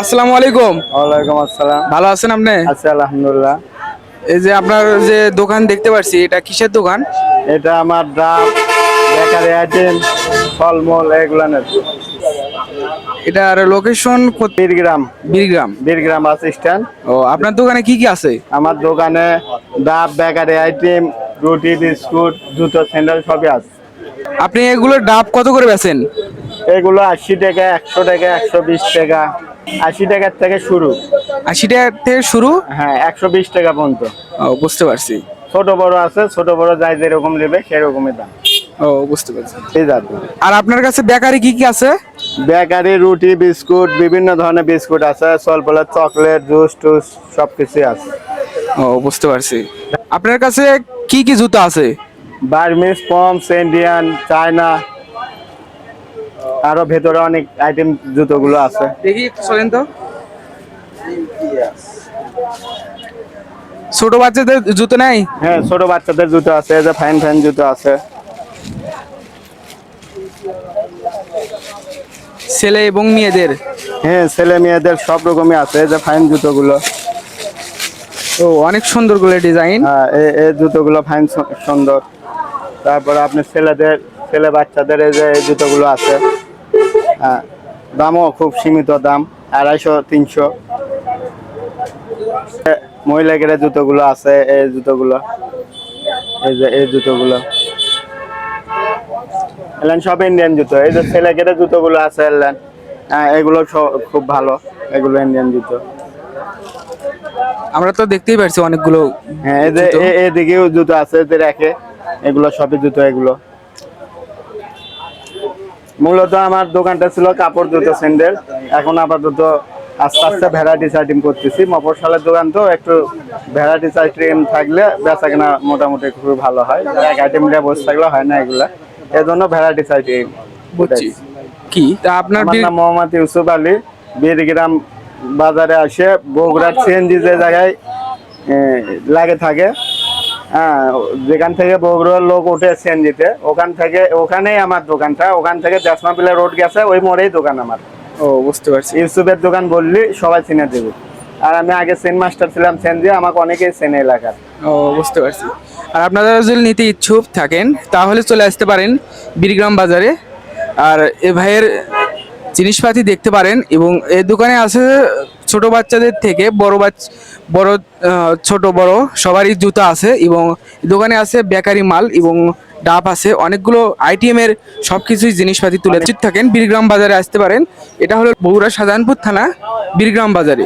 আসসালামু আলাইকুম। ওয়ালাইকুম আসসালাম। ভালো আছেন আপনি? আছি আলহামদুলিল্লাহ। এই যে আপনার যে দোকান দেখতে পাচ্ছি এটা কিসের দোকান? এটা আমার ডাব বেকারি আইটেম ফলমূল এগুলানের এটার location Birgram. Birgram. Birgram bus stand. ও আপনার দোকানে কি কি আছে? আমার দোকানে ডাব বেকারি আইটেম রুটি বিস্কুট জুতো স্যান্ডেল সবই আছে। আপনি এগুলো ডাব কত করে বেচেন? এগুলো আশি টাকা একশো টাকা একশো বিশ টাকা। আশি টাকার থেকে শুরু। আশি টাকা থেকে শুরু? হ্যাঁ একশো বিশ টাকা পর্যন্ত। ও বুঝতে পারছি। ছোট বড় আছে ছোট বড় যাই যেরকম নেবে সেরকমই দাম। ও বুঝতে পারছি। এই আর আপনার কাছে বেকারি কি কি আছে? বেকারি রুটি বিস্কুট বিভিন্ন ধরনের বিস্কুট আছে সলপলের চকলেট জুস টুস সব কিছুই আছে। ও বুঝতে পারছি। আপনার কাছে কি কি জুতো আছে? বার্মিস পমস ইন্ডিয়ান চায়না আরও ভেতরে অনেক আইটেম জুতোগুলো আছে। দেখি চলেন তো। ছোট বাচ্চাদের জুতো নাই? হ্যাঁ ছোট বাচ্চাদের জুতো আছে এই যে ফাইন ফাইন জুতো আছে। ছেলে এবং মেয়েদের? হ্যাঁ ছেলে মেয়েদের সব রকমই আছে এই যে ফাইন জুতোগুলো। ও অনেক সুন্দর করে ডিজাইন হ্যাঁ এই- জুতোগুলো ফাইন সুন্দর। তারপরে আপনি ছেলেদের ছেলে বাচ্চাদের এই যে জুতোগুলো আছে। দামও খুব সীমিত দাম আড়াইশো তিনশো। মহিলাদের জুতোগুলো আছে এই জুতোগুলো। এই যে এই জুতোগুলো। এলেন সব ইন্ডিয়ান জুতো। এই যে ছেলেদের জুতোগুলো আছে এলেন। হ্যাঁ এগুলো সব- খুব ভালো এগুলো ইন্ডিয়ান জুতো। আমরা তো দেখতেই পারছি অনেকগুলো হ্যাঁ এই যে এদিকেও জুতো আছে যে রেখে এগুলো সবই জুতো এগুলো। মূলত আমার দোকানটা ছিল কাপড় জুতো স্যান্ডেল। এখন আপাতত আস্তে আস্তে ভ্যারাইটিস আইটেম করতেছি। মফস্বলের দোকান তো একটু ভ্যারাইটিস আইটেম থাকলে বেচা কেনা মোটামুটি খুবই ভালো হয়। এক আইটেম নিয়ে বসে থাকলে হয় না এগুলা। এই জন্য ভ্যারাইটিস আইটেম কি? তা আপনার নাম মোহাম্মদ ইউসুফ আলী। বীরগ্রাম বাজারে আসে বগুড়ার সিএনজি যে জায়গায় লাগে থাকে। হ্যাঁ যেখান থেকে বগুড়ার লোক উঠে সিএনজিতে ওখান থেকে ওখানেই আমার দোকানটা ওখান থেকে দেশমাপিলা রোড গেছে ওই মোড়েই দোকান আমার। ও বুঝতে পারছি। ইউসুফের দোকান বললি সবাই চিনে দেবে। আর আমি আগে সেন মাস্টার ছিলাম সেনজি আমাকে অনেকেই সেন এলাকার। ও বুঝতে পারছি। আর আপনারা যদি নিতে ইচ্ছুক থাকেন তাহলে চলে আসতে পারেন বীরগ্রাম বাজারে। আর এ ভাইয়ের জিনিসপাতি দেখতে পারেন এবং এই দোকানে আছে ছোট বাচ্চাদের থেকে বড় বাচ্চা বড় ছোট বড় সবারই জুতো আছে এবং দোকানে আছে বেকারি মাল এবং ডাব আছে। অনেকগুলো আইটেমের সব কিছুই জিনিসপাতি তুলে থাকেন। বীরগ্রাম বাজারে আসতে পারেন। এটা হলো বগুড়া শাহজাহানপুর থানা বীরগ্রাম বাজারে।